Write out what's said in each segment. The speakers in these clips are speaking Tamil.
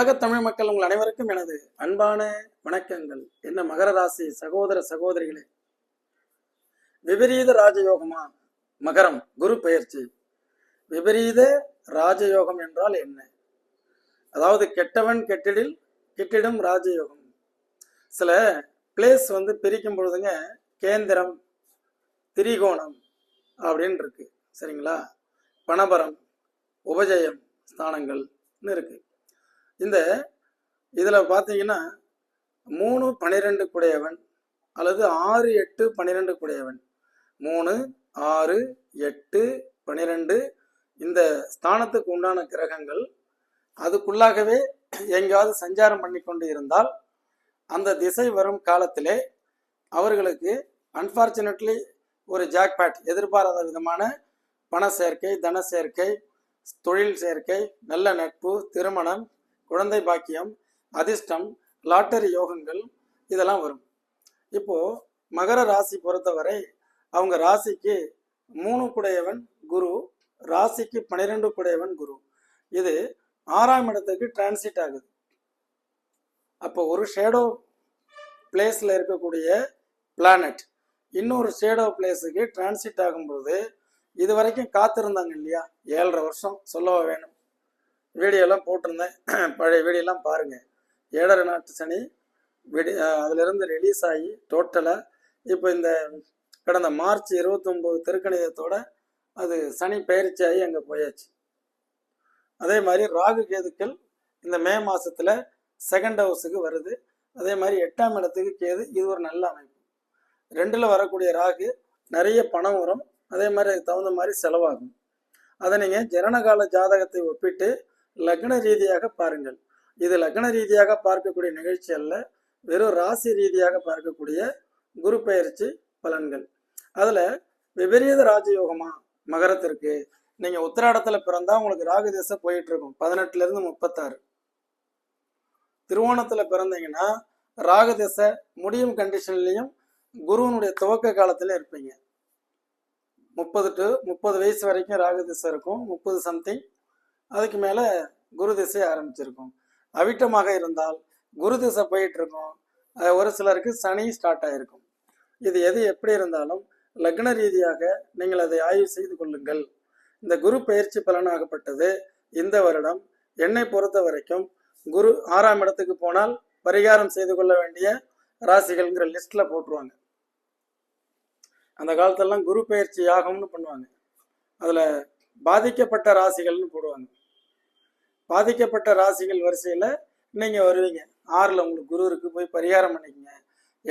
உலகத் தமிழ் மக்கள் உங்கள் அனைவருக்கும் எனது அன்பான வணக்கங்கள். என்ன மகர ராசி சகோதர சகோதரிகளே. விபரீத ராஜயோகமா? மகரம் குரு பெயர்ச்சி. விபரீத ராஜயோகம் என்றால் என்ன? அதாவது கெட்டவன் கெட்டிடில் கெட்டிடும் ராஜயோகம். சில பிளேஸ் வந்து பிரிக்கும் பொழுதுங்க கேந்திரம் திரிகோணம் அப்படின்னு இருக்கு. சரிங்களா? பணபரம் உபஜயம் ஸ்தானங்கள்னு இருக்குது இந்த இதில் பார்த்தீங்கன்னா மூணு பன்னிரெண்டு குடையவன் அல்லது ஆறு எட்டு பன்னிரெண்டு குடையவன். மூணு ஆறு எட்டு பன்னிரெண்டு இந்த ஸ்தானத்துக்கு உண்டான கிரகங்கள் அதுக்குள்ளாகவே எங்கேயாவது சஞ்சாரம் பண்ணி கொண்டு இருந்தால் அந்த திசை வரும் காலத்திலே அவர்களுக்கு அன்பார்ச்சுனேட்லி ஒரு ஜாக்பேட் எதிர்பாராத விதமான பண சேர்க்கை தன சேர்க்கை தொழில் சேர்க்கை நல்ல நட்பு திருமணம் குழந்தை பாக்கியம் அதிர்ஷ்டம் லாட்டரி யோகங்கள் இதெல்லாம் வரும். இப்போ மகர ராசி பொறுத்தவரை அவங்க ராசிக்கு மூணு குடையவன் குரு ராசிக்கு பன்னிரெண்டு குடையவன் குரு. இது ஆறாம் இடத்துக்கு டிரான்சிட் ஆகுது. அப்போ ஒரு ஷேடோ பிளேஸில் இருக்கக்கூடிய பிளானட் இன்னொரு ஷேடோ பிளேஸுக்கு டிரான்சிட் ஆகும்போது இது வரைக்கும் காத்திருந்தாங்க இல்லையா? ஏழரை வருஷம் சொல்லவா வேணும். வீடியோலாம் போட்டிருந்தேன். பழைய வீடியோலாம் பாருங்கள் ஏழரை நாட்டு சனி விடி அதிலிருந்து ரிலீஸ் ஆகி டோட்டலாக இப்போ இந்த கடந்த மார்ச் இருபத்தொம்போது திருக்கணிதத்தோட அது சனி பயிற்சி ஆகி அங்கே போயாச்சு. அதே மாதிரி ராகு கேதுக்கள் இந்த மே மாதத்தில் செகண்ட் ஹவுஸுக்கு வருது. அதே மாதிரி எட்டாம் இடத்துக்கு கேது இது ஒரு நல்ல அமைப்பு. ரெண்டில் வரக்கூடிய ராகு நிறைய பணம் வரும். அதே மாதிரி அதுக்கு தகுந்த மாதிரி செலவாகும். அதை நீங்கள் ஜனனகால ஜாதகத்தை ஒப்பிட்டு லக்ன ரீதியாக பாருங்கள். இது லக்ன ரீதியாக பார்க்கக்கூடிய நிகழ்ச்சி அல்ல வெறும் ராசி ரீதியாக பார்க்கக்கூடிய குரு பயிற்சி பலன்கள். அதுல விபரீத ராஜயோகமா? மகரத்திற்கு. நீங்க உத்திராடத்துல பிறந்தா உங்களுக்கு ராகு திசை போயிட்டு இருக்கும் பதினெட்டுல இருந்து முப்பத்தாறு. திருவோணத்துல பிறந்தீங்கன்னா ராகு திசை முடியும் கண்டிஷன்லயும் குருவனுடைய துவக்க காலத்துல இருப்பீங்க. முப்பது டு முப்பது வயசு வரைக்கும் ராகு திசை இருக்கும். முப்பது சம்திங் அதுக்கு மேலே குரு திசை ஆரம்பிச்சிருக்கும். அவிட்டமாக இருந்தால் குரு திசை போயிட்டு இருக்கும் ஒரு சிலருக்கு சனி ஸ்டார்ட் ஆயிருக்கும். இது எது எப்படி இருந்தாலும் லக்ன ரீதியாக நீங்கள் அதை ஆய்வு செய்து கொள்ளுங்கள். இந்த குரு பயிற்சி பலனாகப்பட்டது இந்த வருடம். என்னை பொறுத்த வரைக்கும் குரு ஆறாம் இடத்துக்கு போனால் பரிகாரம் செய்து கொள்ள வேண்டிய ராசிகள்ங்கிற லிஸ்ட்ல போட்டுருவாங்க. அந்த காலத்திலலாம் குரு பயிற்சி யாகம்னு பண்ணுவாங்க. அதுல பாதிக்கப்பட்ட ராசிகள்னு போடுவாங்க. பாதிக்கப்பட்ட ராசிகள் வரிசையில் நீங்கள் வருவீங்க. ஆறில் உங்களுக்கு குருவருக்கு போய் பரிகாரம் பண்ணிக்கங்க.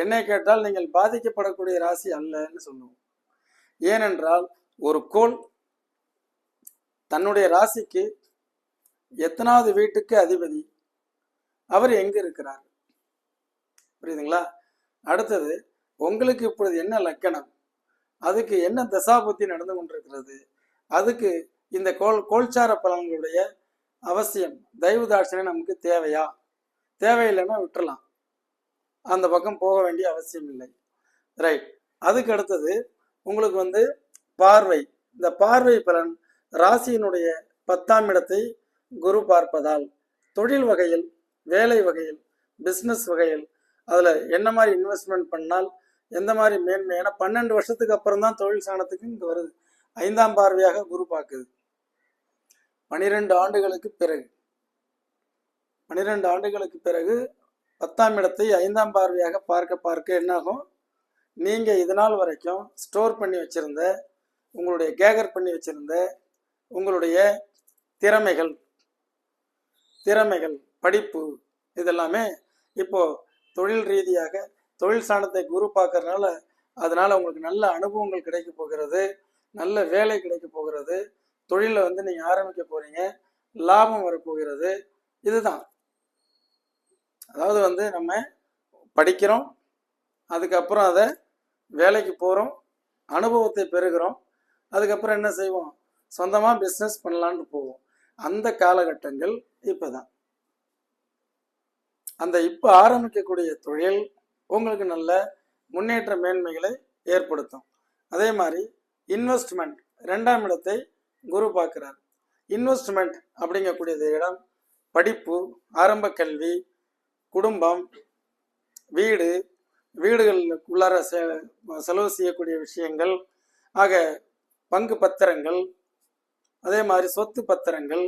என்னை கேட்டால் நீங்கள் பாதிக்கப்படக்கூடிய ராசி அல்லன்னு சொல்லுவோம். ஏனென்றால் ஒரு கோள் தன்னுடைய ராசிக்கு எத்தனாவது வீட்டுக்கு அதிபதி? அவர் எங்க இருக்கிறார்? புரியுதுங்களா? அடுத்தது உங்களுக்கு இப்பொழுது என்ன லக்கணம்? அதுக்கு என்ன தசாபுத்தி நடந்து கொண்டிருக்கிறது? அதுக்கு இந்த கோல் கோல்சார பலன்களுடைய அவசியம். தெய்வ தாட்சணை நமக்கு தேவையா? தேவையில்லைன்னா விட்டுறலாம். அந்த பக்கம் போக வேண்டிய அவசியம் இல்லை. ரைட் அதுக்கு அடுத்தது உங்களுக்கு வந்து பார்வை. இந்த பார்வை பலன் ராசியினுடைய பத்தாம் இடத்தை குரு பார்ப்பதால் தொழில் வகையில் வேலை வகையில் பிஸ்னஸ் வகையில் அதில் என்ன மாதிரி இன்வெஸ்ட்மெண்ட் பண்ணால் எந்த மாதிரி மேன்மை ஏன்னா பன்னெண்டு வருஷத்துக்கு அப்புறம் தான் தொழில் சாணத்துக்கு இங்கே வருது. ஐந்தாம் பார்வையாக குரு பார்க்குது. பனிரெண்டு ஆண்டுகளுக்கு பிறகு. பனிரெண்டு ஆண்டுகளுக்கு பிறகு பத்தாம் இடத்தை ஐந்தாம் பார்வையாக பார்க்க பார்க்க என்னாகும்? நீங்கள் இது நாள் வரைக்கும் ஸ்டோர் பண்ணி வச்சிருந்த உங்களுடைய கேகர் பண்ணி வச்சிருந்த உங்களுடைய திறமைகள் திறமைகள் படிப்பு இதெல்லாமே இப்போது தொழில் ரீதியாக தொழில் சாணத்தை குரு பார்க்கறதுனால அதனால் உங்களுக்கு நல்ல அனுபவங்கள் கிடைக்க போகிறது நல்ல வேலை கிடைக்க போகிறது. தொழிலை வந்து நீங்கள் ஆரம்பிக்க போறீங்க லாபம் வரப்போகிறது. இதுதான். அதாவது வந்து நம்ம படிக்கிறோம் அதுக்கப்புறம் அதை வேலைக்கு போகிறோம் அனுபவத்தை பெறுகிறோம் அதுக்கப்புறம் என்ன செய்வோம்? சொந்தமாக பிஸ்னஸ் பண்ணலான்னு போவோம். அந்த காலகட்டங்கள் இப்போ தான் அந்த இப்போ ஆரம்பிக்கக்கூடிய தொழில் உங்களுக்கு நல்ல முன்னேற்ற மேன்மைகளை ஏற்படுத்தும். அதே மாதிரி இன்வெஸ்ட்மெண்ட் ரெண்டாம் இடத்தை குரு பார்க்கிறார். இன்வெஸ்ட்மெண்ட் அப்படிங்கக்கூடியது இடம் படிப்பு ஆரம்ப கல்வி குடும்பம் வீடு வீடுகள் உள்ளார செ- செலவு செய்யக்கூடிய விஷயங்கள் ஆக பங்கு பத்திரங்கள் அதே மாதிரி சொத்து பத்திரங்கள்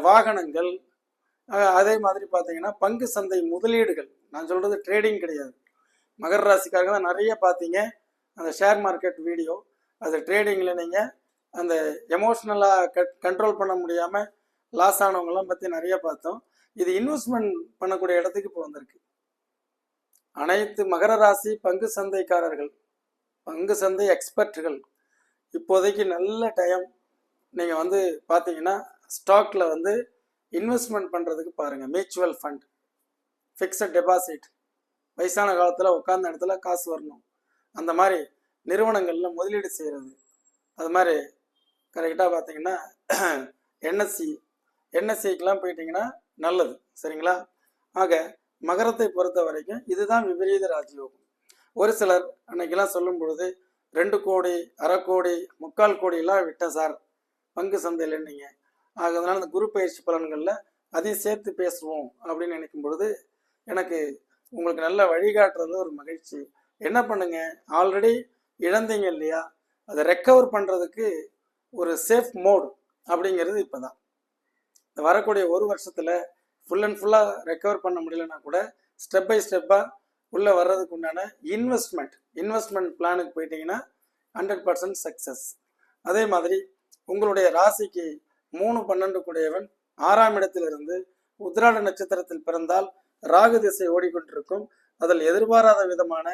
வாகனங்கள் அதே மாதிரி பார்த்தீங்கன்னா பங்கு சந்தை முதலீடுகள். நான் சொல்றது ட்ரேடிங் கிடையாது. மகர ராசிக்காரங்க தான் நிறைய பார்த்தீங்க. அந்த ஷேர் மார்க்கெட் வீடியோ அது ட்ரேடிங்கில் நீங்கள் அந்த எமோஷ்னலாக கண்ட்ரோல் பண்ண முடியாமல் லாஸ் ஆனவங்களாம் பற்றி நிறைய பார்த்தோம். இது இன்வெஸ்ட்மெண்ட் பண்ணக்கூடிய இடத்துக்கு இப்போ வந்திருக்கு. அனைத்து மகர ராசி பங்கு சந்தைக்காரர்கள் பங்கு சந்தை எக்ஸ்பர்ட்டுகள் இப்போதைக்கு நல்ல டைம் நீங்கள் வந்து பார்த்தீங்கன்னா ஸ்டாக்ல வந்து இன்வெஸ்ட்மெண்ட் பண்ணுறதுக்கு பாருங்கள் மியூச்சுவல் ஃபண்ட் ஃபிக்ஸட் டெபாசிட் வயசான காலத்தில் உட்கார்ந்த இடத்துல காசு வரணும். அந்த மாதிரி நிறுவனங்களில் முதலீடு செய்கிறது அது மாதிரி கரெக்டாக பார்த்தீங்கன்னா என்எஸ்சி என்எஸ்சிக்கெலாம் போயிட்டீங்கன்னா நல்லது. சரிங்களா? ஆக மகரத்தை பொறுத்த வரைக்கும் இதுதான் விபரீத ராஜயோகம். ஒரு சிலர் அன்னைக்கெல்லாம் சொல்லும் பொழுது ரெண்டு கோடி அரை கோடி முக்கால் கோடியெல்லாம் விட்டேன் சார். பங்கு சந்தையில் நீங்கள் ஆக அதனால் அந்த குரு பயிற்சி பலன்களில் அதையும் சேர்த்து பேசுவோம் அப்படின்னு நினைக்கும் பொழுது எனக்கு உங்களுக்கு நல்ல வழிகாட்டுறது ஒரு மகிழ்ச்சி. என்ன பண்ணுங்க? ஆல்ரெடி இழந்தீங்க இல்லையா? அதை ரெக்கவர் பண்ணுறதுக்கு ஒரு சேஃப் மோட் அப்படிங்கிறது இப்போதான். இந்த வரக்கூடிய ஒரு வருஷத்தில் ஃபுல் அண்ட் ஃபுல்லாக ரெக்கவர் பண்ண முடியலன்னா கூட ஸ்டெப் பை ஸ்டெப்பாக உள்ளே வர்றதுக்கு உண்டான இன்வெஸ்ட்மெண்ட் இன்வெஸ்ட்மெண்ட் பிளானுக்கு போயிட்டீங்கன்னா ஹண்ட்ரட் பர்சன்ட் சக்ஸஸ் அதே மாதிரி உங்களுடைய ராசிக்கு மூணு பன்னெண்டு கூடியவன் ஆறாம் இடத்திலிருந்து உத்ராட நட்சத்திரத்தில் பிறந்தால் ராகு திசை ஓடிக்கொண்டிருக்கும். அதில் எதிர்பாராத விதமான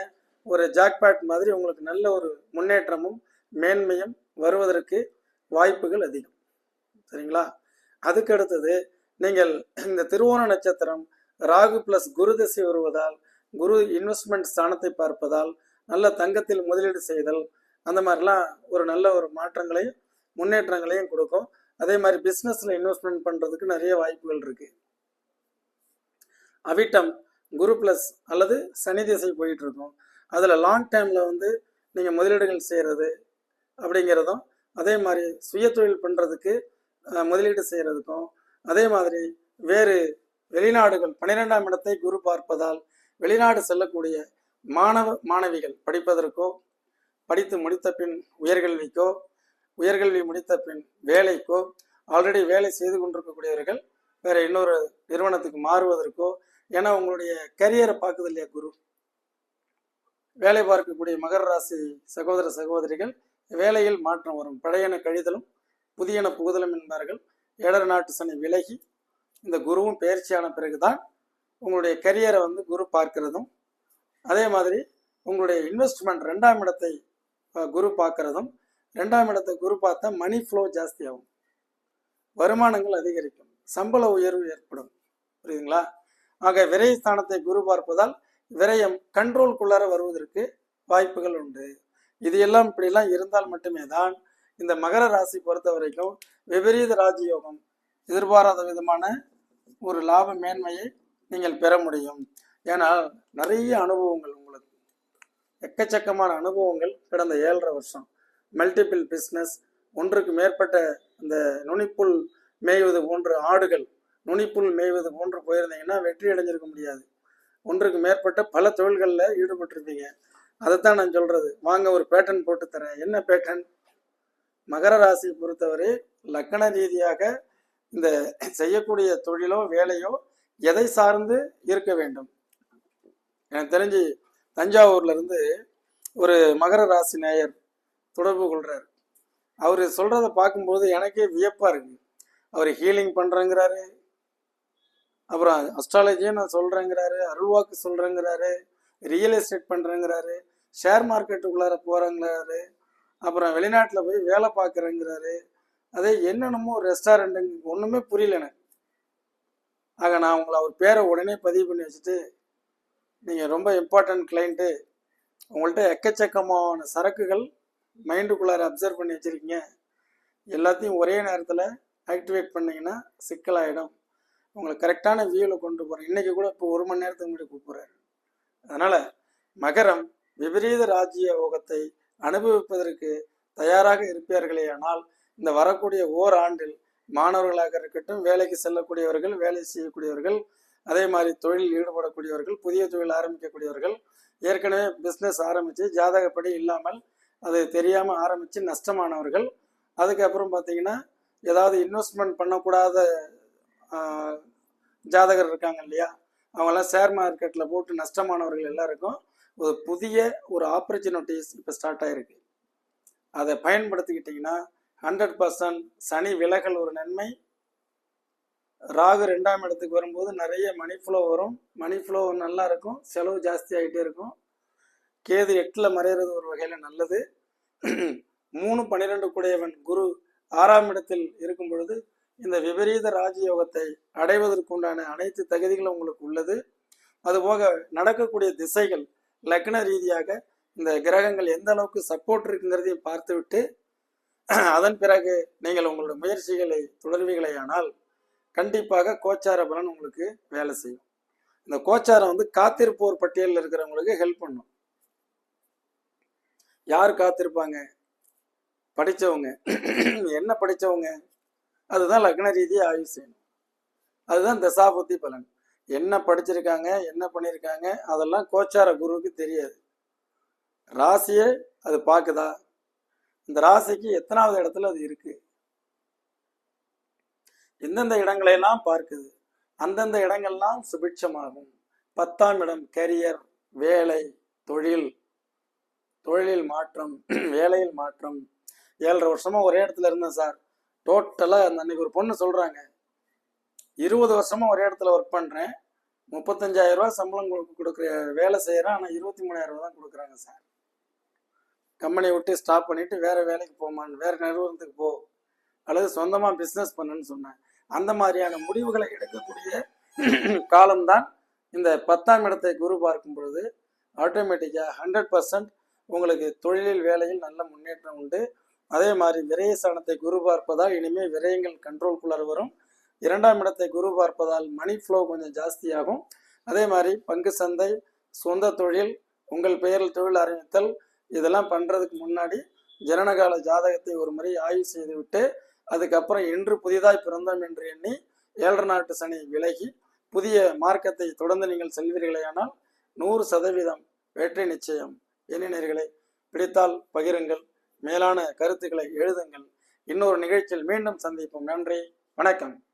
ஒரு ஜாக்பேட் மாதிரி உங்களுக்கு நல்ல ஒரு முன்னேற்றமும் மேன்மையும் வருவதற்கு வாய்ப்புகள் அதிகம். சரிங்களா? அதுக்கு அடுத்தது நீங்கள் இந்த திருவோண நட்சத்திரம் ராகு பிளஸ் குரு திசை வருவதால் குரு இன்வெஸ்ட்மெண்ட் ஸ்தானத்தை பார்ப்பதால் நல்ல தங்கத்தில் முதலீடு செய்தல் அந்த மாதிரிலாம் ஒரு நல்ல ஒரு மாற்றங்களையும் முன்னேற்றங்களையும் கொடுக்கும். அதே மாதிரி பிஸ்னஸில் இன்வெஸ்ட்மெண்ட் பண்ணுறதுக்கு நிறைய வாய்ப்புகள் இருக்கு. அவிட்டம் குரு ப்ளஸ் அல்லது சனி திசை போயிட்டு இருக்கும். அதில் லாங் டைமில் வந்து நீங்கள் முதலீடுகள் செய்கிறது அப்படிங்கிறதும் அதே மாதிரி சுய தொழில் பண்ணுறதுக்கு முதலீடு செய்கிறதுக்கும் அதே மாதிரி வேறு வெளிநாடுகள் பன்னிரெண்டாம் இடத்தை குரு பார்ப்பதால் வெளிநாடு செல்லக்கூடிய மாணவ மாணவிகள் படிப்பதற்கோ படித்து முடித்த பின் உயர்கல்விக்கோ உயர்கல்வி முடித்த பின் வேலைக்கோ ஆல்ரெடி வேலை செய்து கொண்டிருக்கக்கூடியவர்கள் வேற இன்னொரு நிறுவனத்துக்கு மாறுவதற்கோ ஏன்னா உங்களுடைய கரியரை பார்க்குது இல்லையா குரு? வேலை பார்க்கக்கூடிய மகர ராசி சகோதர சகோதரிகள் வேலையில் மாற்றம் வரும். பழையன கழிதலும் புதியன புகுதலும் என்பார்கள். ஏழரை நாட்டு சனி விலகி இந்த குருவும் பயிற்சியான பிறகுதான் உங்களுடைய கரியரை வந்து குரு பார்க்கிறதும் அதே மாதிரி உங்களுடைய இன்வெஸ்ட்மெண்ட் ரெண்டாம் இடத்தை குரு பார்க்கறதும் ரெண்டாம் இடத்தை குரு பார்த்தா மணி ஃப்ளோ ஜாஸ்தியாகும். வருமானங்கள் அதிகரிக்கும். சம்பள உயர்வு ஏற்படும். புரியுதுங்களா? ஆக விரை ஸ்தானத்தை குரு பார்ப்பதால் விரயம் கண்ட்ரோல்குள்ளார வருவதற்கு வாய்ப்புகள் உண்டு. இது எல்லாம் இப்படிலாம் இருந்தால் மட்டுமே தான் இந்த மகர ராசி பொறுத்த வரைக்கும் விபரீத ராஜயோகம் எதிர்பாராத விதமான ஒரு லாப மேன்மையை நீங்கள் பெற முடியும். ஏனால் நிறைய அனுபவங்கள் உங்களுக்கு. எக்கச்சக்கமான அனுபவங்கள் கடந்த ஏழரை வருஷம். மல்டிபிள் பிஸ்னஸ் ஒன்றுக்கு மேற்பட்ட இந்த நுனிப்புல் மேய்வது போன்ற ஆடுகள் நுனிப்புல் மேய்வது போன்று போயிருந்தீங்கன்னா வெற்றி அடைஞ்சிருக்க முடியாது. ஒன்றுக்கு மேற்பட்ட பல தொழில்களில் ஈடுபட்டிருப்பீங்க. அதைத்தான் நான் சொல்றது. வாங்க ஒரு பேட்டன் போட்டு தரேன். என்ன பேட்டன் மகர ராசியை பொறுத்தவரை லக்கண ரீதியாக இந்த செய்யக்கூடிய தொழிலோ வேலையோ எதை சார்ந்து இருக்க வேண்டும்? எனக்கு தெரிஞ்சு தஞ்சாவூர்ல இருந்து ஒரு மகர ராசி நேயர் தொடர்பு கொள்றாரு. அவர் சொல்றத பார்க்கும்போது எனக்கே வியப்பா இருக்கு. அவர் ஹீலிங் பண்றேங்கிறாரு. அப்புறம் அஸ்ட்ராலஜியும் நான் சொல்றேங்கிறாரு அருள்வாக்கு சொல்றேங்கிறாரு. ரியல் எஸ்டேட் பண்ணுறேங்கிறாரு ஷேர் மார்க்கெட்டுக்குள்ளார போகிறேங்கிறாரு அப்புறம் வெளிநாட்டில் போய் வேலை பார்க்குறேங்கிறாரு. அதே என்னென்னமோ ரெஸ்டாரண்ட்டுங்க ஒன்றுமே புரியல எனக்கு. ஆக நான் உங்களை அவர் பேரை உடனே பதிவு பண்ணி வச்சுட்டு நீங்கள் ரொம்ப இம்பார்ட்டன்ட் கிளைண்ட்டு உங்கள்கிட்ட எக்கச்சக்கமான சரக்குகள் மைண்டுக்குள்ளார அப்சர்வ் பண்ணி வச்சுருக்கீங்க. எல்லாத்தையும் ஒரே நேரத்தில் ஆக்டிவேட் பண்ணிங்கன்னா சிக்கலாயிடும். உங்களை கரெக்டான வியூவில் கொண்டு போகிறேன் இன்றைக்கி கூட இப்போ ஒரு மணி நேரத்துக்கு முன்னாடி கூப்பிட்றாரு. அதனால் மகரம் விபரீத ராஜ்ய யோகத்தை அனுபவிப்பதற்கு தயாராக இருப்பீர்களே ஆனால் இந்த வரக்கூடிய ஓர் ஆண்டில் மாணவர்களாக இருக்கட்டும் வேலைக்கு செல்லக்கூடியவர்கள் வேலை செய்யக்கூடியவர்கள் அதே மாதிரி தொழிலில் ஈடுபடக்கூடியவர்கள் புதிய தொழில் ஆரம்பிக்கக்கூடியவர்கள் ஏற்கனவே பிஸ்னஸ் ஆரம்பித்து ஜாதகப்படி இல்லாமல் அது தெரியாமல் ஆரம்பித்து நஷ்டமானவர்கள் அதுக்கப்புறம் பார்த்தீங்கன்னா ஏதாவது இன்வெஸ்ட்மெண்ட் பண்ணக்கூடாத ஜாதகர் இருக்காங்க இல்லையா? அவங்கெல்லாம் ஷேர் மார்க்கெட்டில் போட்டு நஷ்டமானவர்கள் எல்லாருக்கும் ஒரு புதிய ஒரு ஆப்பர்ச்சுனிட்டிஸ் இப்போ ஸ்டார்ட் ஆயிருக்கு. அதை பயன்படுத்திக்கிட்டிங்கன்னா ஹண்ட்ரட் பர்சன்ட் சனி விலகல் ஒரு நன்மை. ராகு ரெண்டாம் இடத்துக்கு வரும்போது நிறைய மணி ஃப்ளோ வரும். மணி ஃப்ளோ நல்லா இருக்கும். செலவு ஜாஸ்தி ஆகிட்டே இருக்கும். கேது எட்டில் மறையிறது ஒரு வகையில் நல்லது. மூணு பன்னிரெண்டு கூடையவன் குரு ஆறாம் இடத்தில் இருக்கும் பொழுது இந்த விபரீத ராஜயோகத்தை அடைவதற்குண்டான அனைத்து தகுதிகளும் உங்களுக்கு உள்ளது. அதுபோக நடக்கக்கூடிய திசைகள் லக்ன ரீதியாக இந்த கிரகங்கள் எந்த அளவுக்கு சப்போர்ட் இருக்குங்கிறதையும் பார்த்துவிட்டு அதன் பிறகு நீங்கள் உங்களோட முயற்சிகளை தொடர்வீர்களே ஆனால் கண்டிப்பாக கோச்சார பலன் உங்களுக்கு வேலை செய்யும். இந்த கோச்சாரம் வந்து காத்திருப்போர் பட்டியலில் இருக்கிறவங்களுக்கு ஹெல்ப் பண்ணும். யார் காத்திருப்பாங்க? படித்தவங்க என்ன படித்தவங்க அதுதான் லக்ன ரீதியாக ஆய்வு செய்யணும் அதுதான் தசாபுத்தி பலன். என்ன படிச்சிருக்காங்க என்ன பண்ணியிருக்காங்க அதெல்லாம் கோச்சார குருவுக்கு தெரியாது. ராசியை அது பார்க்குதா? இந்த ராசிக்கு எத்தனாவது இடத்துல அது இருக்கு? எந்தெந்த இடங்களையெல்லாம் பார்க்குது. அந்தந்த இடங்கள்லாம் சுபிட்சமாகும். பத்தாம் இடம் கரியர் வேலை தொழில். தொழிலில் மாற்றம் வேலையில் மாற்றம். ஏழரை வருஷமா ஒரே இடத்துல இருந்தேன் சார். டோட்டலாக அந்த அன்னைக்கு ஒரு பொண்ணு சொல்கிறாங்க இருபது வருஷமாக ஒரே இடத்துல ஒர்க் பண்ணுறேன் முப்பத்தஞ்சாயிரம் சம்பளம் கொடு- கொடுக்குற வேலை செய்கிறேன் ஆனால் இருபத்தி மூணாயிரம் ரூபா தான் கொடுக்குறாங்க சார் கம்பெனியை விட்டு ஸ்டாப் பண்ணிவிட்டு வேறு வேலைக்கு போமான்னு வேறு நிறுவனத்துக்கு போ. அல்லது சொந்தமாக பிஸ்னஸ் பண்ணுன்னு சொன்னேன் அந்த மாதிரியான முடிவுகளை எடுக்கக்கூடிய காலம்தான் இந்த பத்தாம் இடத்தை குரு பார்க்கும் பொழுது. ஆட்டோமேட்டிக்காக ஹண்ட்ரட் பர்சன்ட் உங்களுக்கு தொழிலில் வேலையில் நல்ல முன்னேற்றம் உண்டு. அதே மாதிரி விரய ஸ்தானத்தை குரு பார்ப்பதால் இனிமேல் விரயங்கள் கண்ட்ரோல்குள்ளார் வரும். இரண்டாம் இடத்தை குரு பார்ப்பதால் மணி ஃப்ளோ கொஞ்சம் ஜாஸ்தியாகும். அதே மாதிரி பங்கு சந்தை சொந்த தொழில் உங்கள் பெயரில் தொழில் ஆரம்பித்தல் இதெல்லாம் பண்ணுறதுக்கு முன்னாடி ஜனனகால ஜாதகத்தை ஒரு முறை ஆய்வு செய்துவிட்டு அதுக்கப்புறம் இன்று புதிதாய் பிறந்தோம் என்று எண்ணி ஏழரை நாட்டு சனி விலகி புதிய மார்க்கத்தை தொடர்ந்து நீங்கள் செல்வீர்களேயானால் நூறு சதவீதம் வெற்றி நிச்சயம். எண்ணினர்களை பிடித்தால் பகிருங்கள். மேலான கருத்துக்களை எழுதுங்கள். இன்னொரு நிகழ்ச்சியில் மீண்டும் சந்திப்போம். நன்றி. வணக்கம்.